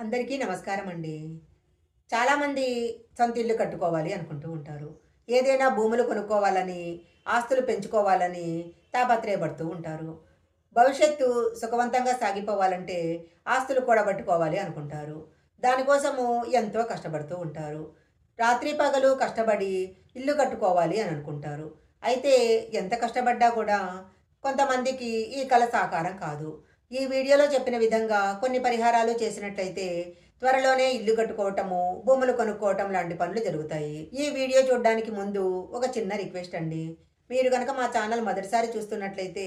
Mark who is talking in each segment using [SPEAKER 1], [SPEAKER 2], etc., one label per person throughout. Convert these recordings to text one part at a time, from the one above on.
[SPEAKER 1] అందరికీ నమస్కారం అండి. చాలామంది సొంత ఇల్లు కట్టుకోవాలి అనుకుంటూ ఉంటారు. ఏదైనా భూములు కొనుక్కోవాలని ఆస్తులు పెంచుకోవాలని తాపత్రయపడుతూ ఉంటారు. భవిష్యత్తు సుఖవంతంగా సాగిపోవాలంటే ఆస్తులు కూడబట్టుకోవాలి అనుకుంటారు. దానికోసము ఎంతో కష్టపడుతూ ఉంటారు. రాత్రి పగలు కష్టపడి ఇల్లు కట్టుకోవాలి అని అనుకుంటారు. అయితే ఎంత కష్టపడ్డా కూడా కొంతమందికి ఈ కళ సాకారం కాదు. ఈ వీడియోలో చెప్పిన విధంగా కొన్ని పరిహారాలు చేసినట్లయితే త్వరలోనే ఇల్లు కట్టుకోవటము భూములు కొనుక్కోవటం లాంటి పనులు జరుగుతాయి. ఈ వీడియో చూడడానికి ముందు ఒక చిన్న రిక్వెస్ట్ అండి. మీరు కనుక మా ఛానల్ మొదటిసారి చూస్తున్నట్లయితే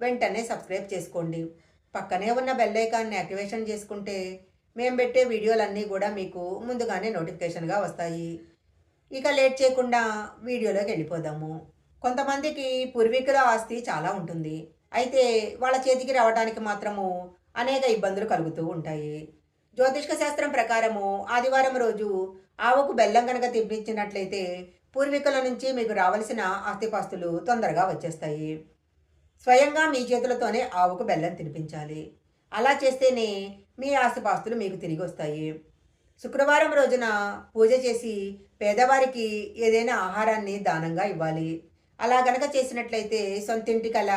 [SPEAKER 1] వెంటనే సబ్స్క్రైబ్ చేసుకోండి. పక్కనే ఉన్న బెల్ ఐకాన్ని యాక్టివేషన్ చేసుకుంటే మేము పెట్టే వీడియోలన్నీ కూడా మీకు ముందుగానే నోటిఫికేషన్గా వస్తాయి. ఇక లేట్ చేయకుండా వీడియోలోకి వెళ్ళిపోదాము. కొంతమందికి పూర్వీకుల ఆస్తి చాలా ఉంటుంది. అయితే వాళ్ళ చేతికి రావడానికి మాత్రము అనేక ఇబ్బందులు కలుగుతూ ఉంటాయి. జ్యోతిష్క శాస్త్రం ప్రకారము ఆదివారం రోజు ఆవుకు బెల్లం కనుక తినిపించినట్లయితే పూర్వీకుల నుంచి మీకు రావలసిన ఆస్తిపాస్తులు తొందరగా వచ్చేస్తాయి. స్వయంగా మీ చేతులతోనే ఆవుకు బెల్లం తినిపించాలి. అలా చేస్తేనే మీ ఆస్తిపాస్తులు మీకు తిరిగి వస్తాయి. శుక్రవారం రోజున పూజ చేసి పేదవారికి ఏదైనా ఆహారాన్ని దానంగా ఇవ్వాలి. అలా గనక చేసినట్లయితే సొంతింటి కళ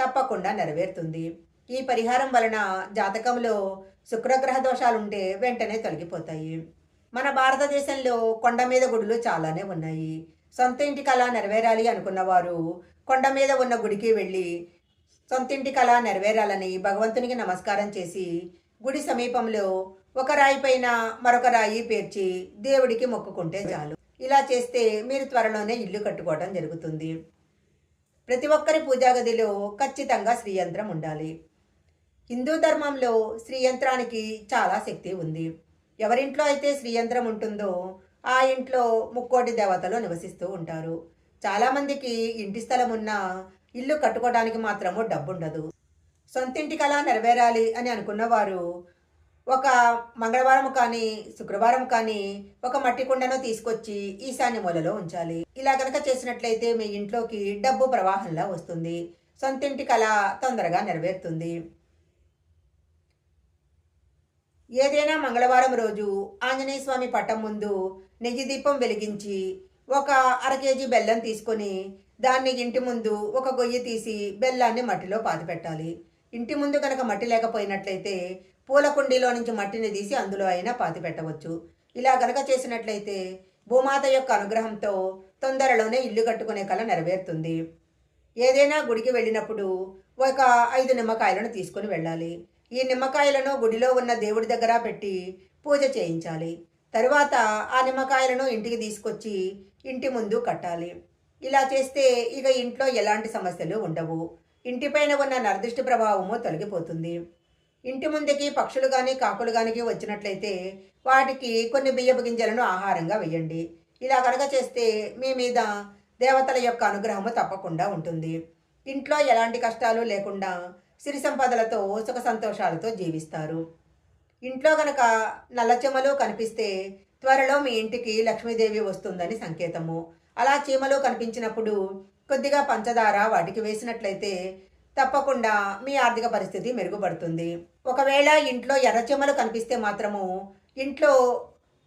[SPEAKER 1] తప్పకుండా నెరవేరుతుంది. ఈ పరిహారం వలన జాతకంలో శుక్రగ్రహ దోషాలుంటే వెంటనే తొలగిపోతాయి. మన భారతదేశంలో కొండ మీద గుడులు చాలానే ఉన్నాయి. సొంత ఇంటి కళ నెరవేరాలి అనుకున్నవారు కొండ మీద ఉన్న గుడికి వెళ్ళి సొంతింటి కళ నెరవేరాలని భగవంతునికి నమస్కారం చేసి గుడి సమీపంలో ఒక రాయి పైన మరొక రాయి పేర్చి దేవుడికి మొక్కుకుంటే చాలు. ఇలా చేస్తే మీరు త్వరలోనే ఇల్లు కట్టుకోవడం జరుగుతుంది. ప్రతి ఒక్కరి పూజా గదిలో ఖచ్చితంగా శ్రీయంత్రం ఉండాలి. హిందూ ధర్మంలో శ్రీయంత్రానికి చాలా శక్తి ఉంది. ఎవరింట్లో అయితే శ్రీయంత్రం ఉంటుందో ఆ ఇంట్లో ముక్కోటి దేవతలు నివసిస్తూ ఉంటారు. చాలామందికి ఇంటి స్థలం ఉన్నా ఇల్లు కట్టుకోవడానికి మాత్రము డబ్బుండదు. సొంతింటి కళ నెరవేరాలి అని అనుకున్నవారు ఒక మంగళవారం కానీ శుక్రవారం కానీ ఒక మట్టి కుండను తీసుకొచ్చి ఈశాన్య మూలలో ఉంచాలి. ఇలా కనుక చేసినట్లయితే మీ ఇంట్లోకి డబ్బు ప్రవాహంలా వస్తుంది. సొంతింటి కళ తొందరగా నెరవేరుతుంది. ఏదైనా మంగళవారం రోజు ఆంజనేయ స్వామి పట్టం ముందు నెయ్యి దీపం వెలిగించి ఒక అర కేజీ బెల్లం తీసుకొని దాన్ని ఇంటి ముందు ఒక గొయ్యి తీసి బెల్లాన్ని మట్టిలో పాతిపెట్టాలి. ఇంటి ముందు కనుక మట్టి లేకపోయినట్లయితే పూల కుండీలో నుంచి మట్టిని తీసి అందులో అయినా పాతి పెట్టవచ్చు. ఇలా గనక చేసినట్లయితే భూమాత యొక్క అనుగ్రహంతో తొందరలోనే ఇల్లు కట్టుకునే కళ నెరవేరుతుంది. ఏదైనా గుడికి వెళ్ళినప్పుడు ఒక ఐదు నిమ్మకాయలను తీసుకొని వెళ్ళాలి. ఈ నిమ్మకాయలను గుడిలో ఉన్న దేవుడి దగ్గర పెట్టి పూజ చేయించాలి. తరువాత ఆ నిమ్మకాయలను ఇంటికి తీసుకొచ్చి ఇంటి ముందు కట్టాలి. ఇలా చేస్తే ఇక ఇంట్లో ఎలాంటి సమస్యలు ఉండవు. ఇంటిపైన ఉన్న నరదృష్టి ప్రభావము తొలగిపోతుంది. ఇంటి ముందుకి పక్షులు కానీ కాకులు కానీ వచ్చినట్లయితే వాటికి కొన్ని బియ్యపు గింజలను ఆహారంగా వేయండి. ఇలా కనుక చేస్తే మీ మీద దేవతల యొక్క అనుగ్రహము తప్పకుండా ఉంటుంది. ఇంట్లో ఎలాంటి కష్టాలు లేకుండా సిరి సంపదలతో సుఖ సంతోషాలతో జీవిస్తారు. ఇంట్లో గనక నల్లచెమలు కనిపిస్తే త్వరలో మీ ఇంటికి లక్ష్మీదేవి వస్తుందని సంకేతము. అలా చీమలు కనిపించినప్పుడు కొద్దిగా పంచదార వాటికి వేసినట్లయితే తప్పకుండా మీ ఆర్థిక పరిస్థితి మెరుగుపడుతుంది. ఒకవేళ ఇంట్లో ఎర్రచెమ్మలు కనిపిస్తే మాత్రము ఇంట్లో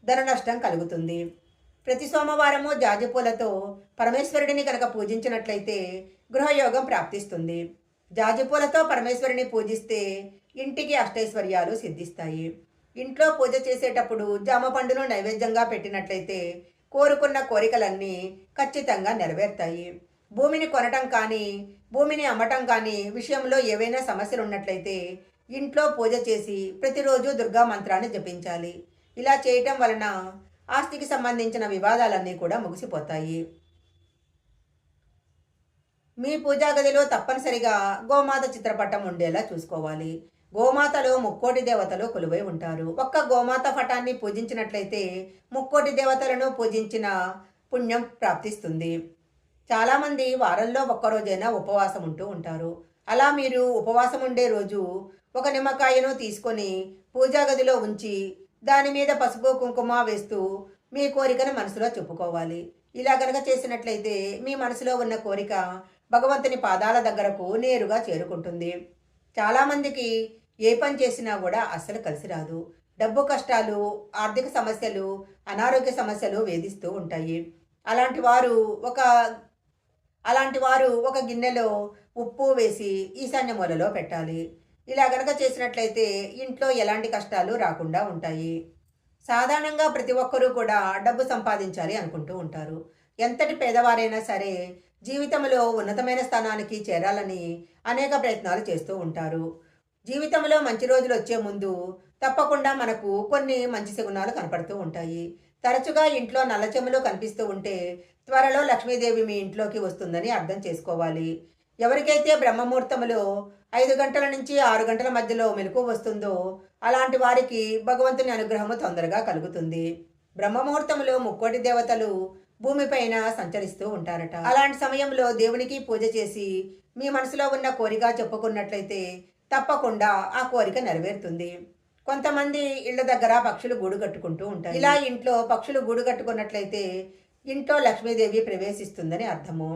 [SPEAKER 1] ధన నష్టం కలుగుతుంది. ప్రతి సోమవారము జాజిపూలతో పరమేశ్వరుడిని కనుక పూజించినట్లయితే గృహయోగం ప్రాప్తిస్తుంది. జాజిపూలతో పరమేశ్వరుని పూజిస్తే ఇంటికి అష్టైశ్వర్యాలు సిద్ధిస్తాయి. ఇంట్లో పూజ చేసేటప్పుడు జామ పండును నైవేద్యంగా పెట్టినట్లయితే కోరుకున్న కోరికలన్నీ ఖచ్చితంగా నెరవేరుతాయి. భూమిని కొనటం కానీ భూమిని అమ్మటం కానీ విషయంలో ఏవైనా సమస్యలు ఉన్నట్లయితే ఇంట్లో పూజ చేసి ప్రతిరోజు దుర్గా మంత్రాన్ని జపించాలి. ఇలా చేయటం వలన ఆస్తికి సంబంధించిన వివాదాలన్నీ కూడా ముగిసిపోతాయి. మీ పూజా గదిలో తప్పనిసరిగా గోమాత చిత్రపటం ఉండేలా చూసుకోవాలి. గోమాతలో ముక్కోటి దేవతలు కొలువై ఉంటారు. ఒక్క గోమాత పటాన్ని పూజించినట్లయితే ముక్కోటి దేవతలను పూజించిన పుణ్యం ప్రాప్తిస్తుంది. చాలామంది వారంలో ఒక్కరోజైనా ఉపవాసం ఉంటూ ఉంటారు. అలా మీరు ఉపవాసం ఉండే రోజు ఒక నిమ్మకాయను తీసుకొని పూజా గదిలో ఉంచి దాని మీద పసుపు కుంకుమ వేస్తూ మీ కోరికను మనసులో చెప్పుకోవాలి. ఇలా గనక చేసినట్లయితే మీ మనసులో ఉన్న కోరిక భగవంతుని పాదాల దగ్గరకు నేరుగా చేరుకుంటుంది. చాలామందికి ఏ పని చేసినా కూడా అస్సలు కలిసి రాదు. డబ్బు కష్టాలు ఆర్థిక సమస్యలు అనారోగ్య సమస్యలు వేధిస్తూ ఉంటాయి. అలాంటి వారు ఒక అలాంటి వారు ఒక గిన్నెలో ఉప్పు వేసి ఈశాన్య మూలలో పెట్టాలి. ఇలా గనక చేసినట్లయితే ఇంట్లో ఎలాంటి కష్టాలు రాకుండా ఉంటాయి. సాధారణంగా ప్రతి ఒక్కరూ కూడా డబ్బు సంపాదించాలి అనుకుంటూ ఉంటారు. ఎంతటి పేదవారైనా సరే జీవితంలో ఉన్నతమైన స్థానానికి చేరాలని అనేక ప్రయత్నాలు చేస్తూ ఉంటారు. జీవితంలో మంచి రోజులు వచ్చే ముందు తప్పకుండా మనకు కొన్ని మంచి శగునాలు కనపడుతూ ఉంటాయి. తరచుగా ఇంట్లో నల్లచెములు కనిపిస్తూ ఉంటే త్వరలో లక్ష్మీదేవి మీ ఇంట్లోకి వస్తుందని అర్థం చేసుకోవాలి. ఎవరికైతే బ్రహ్మముహూర్తంలో ఐదు గంటల నుంచి ఆరు గంటల మధ్యలో మెలకు వస్తుందో అలాంటి వారికి భగవంతుని అనుగ్రహము తొందరగా కలుగుతుంది. బ్రహ్మముహూర్తంలో ముక్కోటి దేవతలు భూమిపైన సంచరిస్తూ ఉంటారట. అలాంటి సమయంలో దేవునికి పూజ చేసి మీ మనసులో ఉన్న కోరిక చెప్పుకున్నట్లయితే తప్పకుండా ఆ కోరిక నెరవేరుతుంది. కొంతమంది ఇళ్ళ దగ్గర పక్షులు గూడు కట్టుకుంటూ ఉంటాయి ఇలా ఇంట్లో పక్షులు గూడు కట్టుకున్నట్లయితే ఇంట్లో లక్ష్మీదేవి ప్రవేశిస్తుందని అర్థము.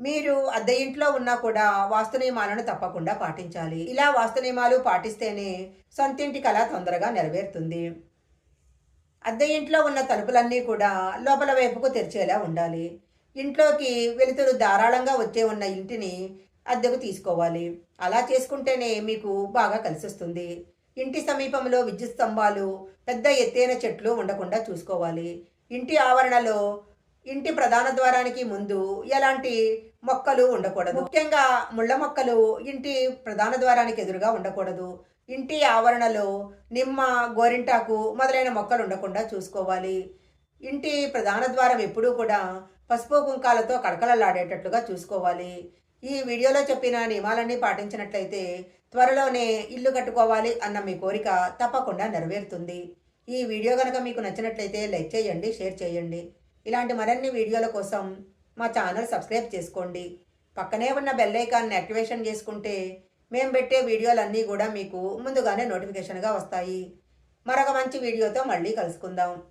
[SPEAKER 1] మీరు అద్దె ఇంట్లో ఉన్నా కూడా వాస్తు నియమాలను తప్పకుండా పాటించాలి. ఇలా వాస్తు నియమాలు పాటిస్తేనే సొంతింటి కళ తొందరగా నెరవేరుతుంది. అద్దె ఇంట్లో ఉన్న తలుపులన్నీ కూడా లోపల వైపుకు తెరిచేలా ఉండాలి. ఇంట్లోకి వెలుతురు ధారాళంగా వచ్చే ఉన్న ఇంటిని అద్దెకు తీసుకోవాలి. అలా చేసుకుంటేనే మీకు బాగా కలిసి వస్తుంది ఇంటి సమీపంలో విద్యుత్ స్తంభాలు పెద్ద ఎత్తైన చెట్లు ఉండకుండా చూసుకోవాలి. ఇంటి ఆవరణలో ఇంటి ప్రధాన ద్వారానికి ముందు ఎలాంటి మొక్కలు ఉండకూడదు. ముఖ్యంగా ముళ్ళ మొక్కలు ఇంటి ప్రధాన ద్వారానికి ఎదురుగా ఉండకూడదు. ఇంటి ఆవరణలో నిమ్మ గోరింటాకు మొదలైన మొక్కలు ఉండకుండా చూసుకోవాలి. ఇంటి ప్రధాన ద్వారం ఎప్పుడూ కూడా పసుపు కుంకాలతో కడకలలాడేటట్లుగా చూసుకోవాలి. ఈ వీడియోలో చెప్పిన నియమాలన్నీ పాటించినట్లయితే త్వరలోనే ఇల్లు కట్టుకోవాలి అన్న మీ కోరిక తప్పకుండా నెరవేరుతుంది. ఈ వీడియో కనుక మీకు నచ్చినట్లయితే లైక్ చేయండి షేర్ చేయండి. ఇలాంటి మరిన్ని వీడియోల కోసం మా ఛానల్ సబ్స్క్రైబ్ చేసుకోండి. పక్కనే ఉన్న బెల్ ఐకాన్ని యాక్టివేషన్ చేసుకుంటే మేము పెట్టే వీడియోలన్నీ కూడా మీకు ముందుగానే నోటిఫికేషన్గా వస్తాయి. మరొక మంచి వీడియోతో మళ్ళీ కలుసుకుందాం.